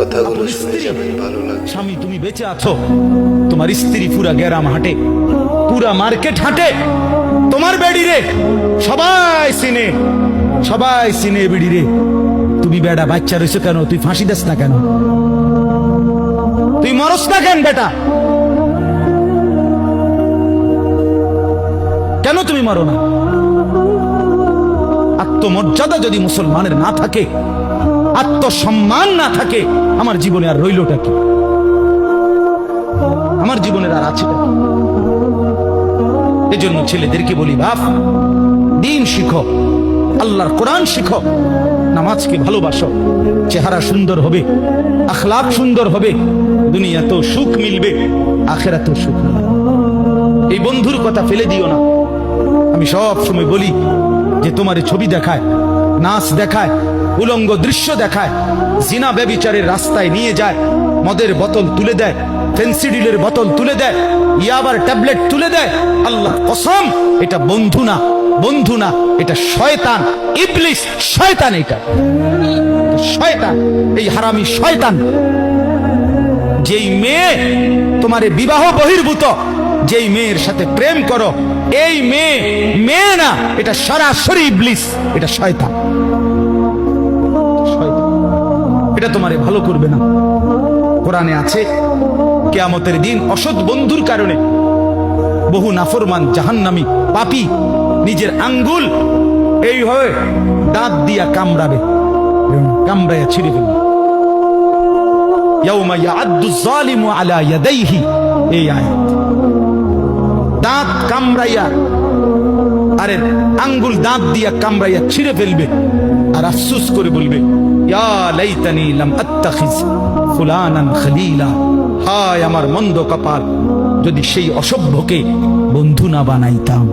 কথাগুলো শুনে। যাবেন ভালো লাগবে স্বামী তুমি বেঁচে আছো। তোমার স্ত্রী পুরা গ্যারাম হাঁটে পুরা মার্কেট হাঁটে। তোমার বেড়ি রে সবাই চিনে সবাই চিনে বেড়ি রে। তুমি বেড়া বাচ্চা রয়েছো কেন? তুই ফাঁসি দাস না কেন? তুই মরস না কেন বেটা? কেন তুমি মারো না? আত্মমর্যাদা যদি মুসলমানের না থাকে আত্মসম্মান না থাকে, আমার জীবনে আর রইলটা কি? আমার জীবনের আর আছে এজন্য ছেলেদেরকে বলি, বাপ, দিন শিখো, আল্লাহর কোরআন শিখো, নামাজকে ভালোবাসো, চেহারা সুন্দর হবে আখলাপ সুন্দর হবে দুনিয়া দুনিয়াতেও সুখ মিলবে আখের আখেরাতেও সুখ এই বন্ধুর কথা ফেলে দিও না। আমি সব সময় বলি যে তোমার ছবি দেখায় নাচ দেখায়, উলঙ্গ দৃশ্য দেখায়, জিনা ব্যবিচারের রাস্তায় নিয়ে যায়, মদের বোতল তুলে দেয়, ফেন্সিডিলের বোতল তুলে দেয়, ইয়াবার ট্যাবলেট তুলে দেয় আল্লাহ কসম, এটা বন্ধু না বন্ধু না, এটা শয়তান, ইবলিস, শয়তান এটা। শয়তান, এই হারামি শয়তান। যেই মেয়ে তোমার বিবাহ বহির্ভূত যেই মেয়ের সাথে প্রেম করো, এই মেয়ে মেয়ে না, এটা সরাসরি ইবলিস, এটা শয়তান। এটা তোমারে ভালো করবে না। কোরআনে আছে, কেয়ামতের দিন অসৎ বন্ধুর কারণে বহু নাফরমান জাহান্নামী পাপী নিজের আঙ্গুল এই হয়ে দাঁত দিয়া কামড়াবে। কামড়াইয়া ছিঁড়ে ফেলবে। ইয়াউমা ইয়াআদ্দু যালিমু আলা ইয়াদাইহি, এই আয়াত। দাঁত কামড়াইয়া, আরে আঙ্গুল দাঁত দিয়া কামড়াইয়া ছিঁড়ে ফেলবে আর আফসুস করে বলবে হায় আমার মন্দ কপাল, যদি সেই অসভ্যকে বন্ধু না বানাইতাম।